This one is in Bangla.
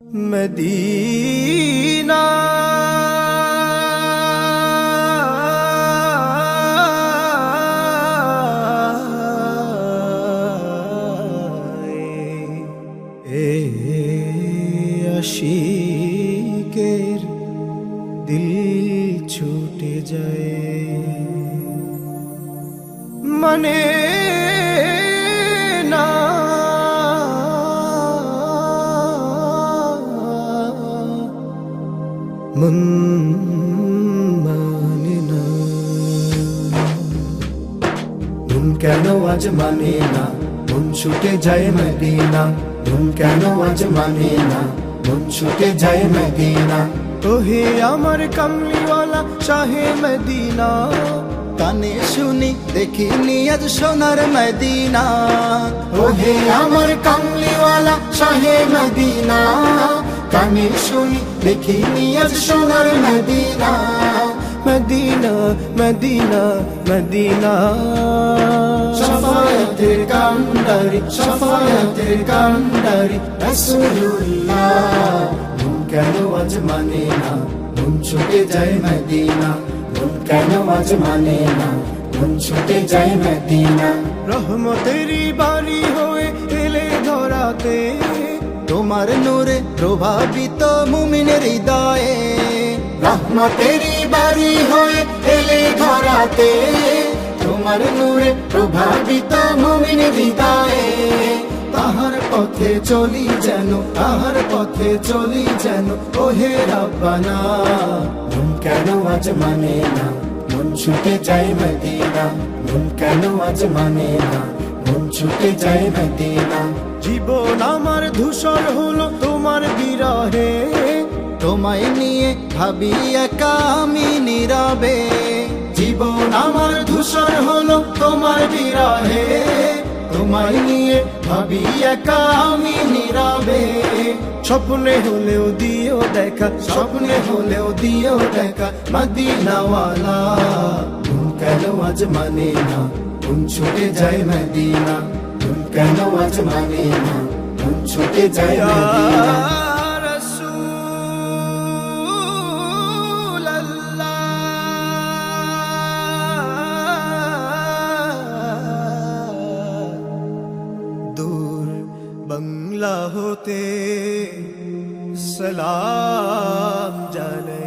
মদিনা। এ আশিকের দিল ছুটে যায়। মানে মন কেন আজ মানে না মন কেন আজ মানে না মন মদিনা। ওহে আমার কামলিওয়ালা, শাহে মদিনা। কানে শুনি, দেখিনি আজ সোনার মদিনা। ওহে আমার কামলিওয়ালা, শাহে মদিনা। কানে শুনি দেখিনি আজ সোনার মদিনা। Medina Medina Medina. সফায়াতের কান্ডারি সফায়াতের কান্ডারি রাসূলুল্লাহ। মন কেন আজ মানে না? মন ছুটে যায় মদিনা। মন কেন আজ মানে না? মন ছুটে যায় মদিনা। রহমতেরই বাড়ি হয়ে এলে ধরাতে। তোমার নূরে প্রভাবিত মুমিনের হৃদয়ে। রহমতেরই বাড়ি হয়ে এলে ধরাতে। তোমার নূরে প্রভাবিত মুমিন হৃদয়ে। তাহার পথে চলি যেন, তাহার পথে চলি যেন, ওহে রাব্বানা। মন কেন আজ মানে না? মন ছুটে যায় মদিনা। মন কেন আজ মানে না? মন ছুটে যায় জীবন আমার ধূসর হলো তোমার বিরহে। তোমায় নিয়ে ভাবি একা আমি নীরবে। জীবন আমার ধূসর হলো তোমার বিরহে। তোমায় নিয়ে ভাবি একা আমি নীরবে। স্বপ্নে হলেও দিও দেখা, স্বপ্নে হলেও দিও দেখা। মদিনাওয়ালা কেন আজ মানে না? মন ছুটে যায় মদিনা মন কেন আজ মানে না? মন ছুটে যায় মদিনা। রসূল বাংলা হতে সালাম জানে।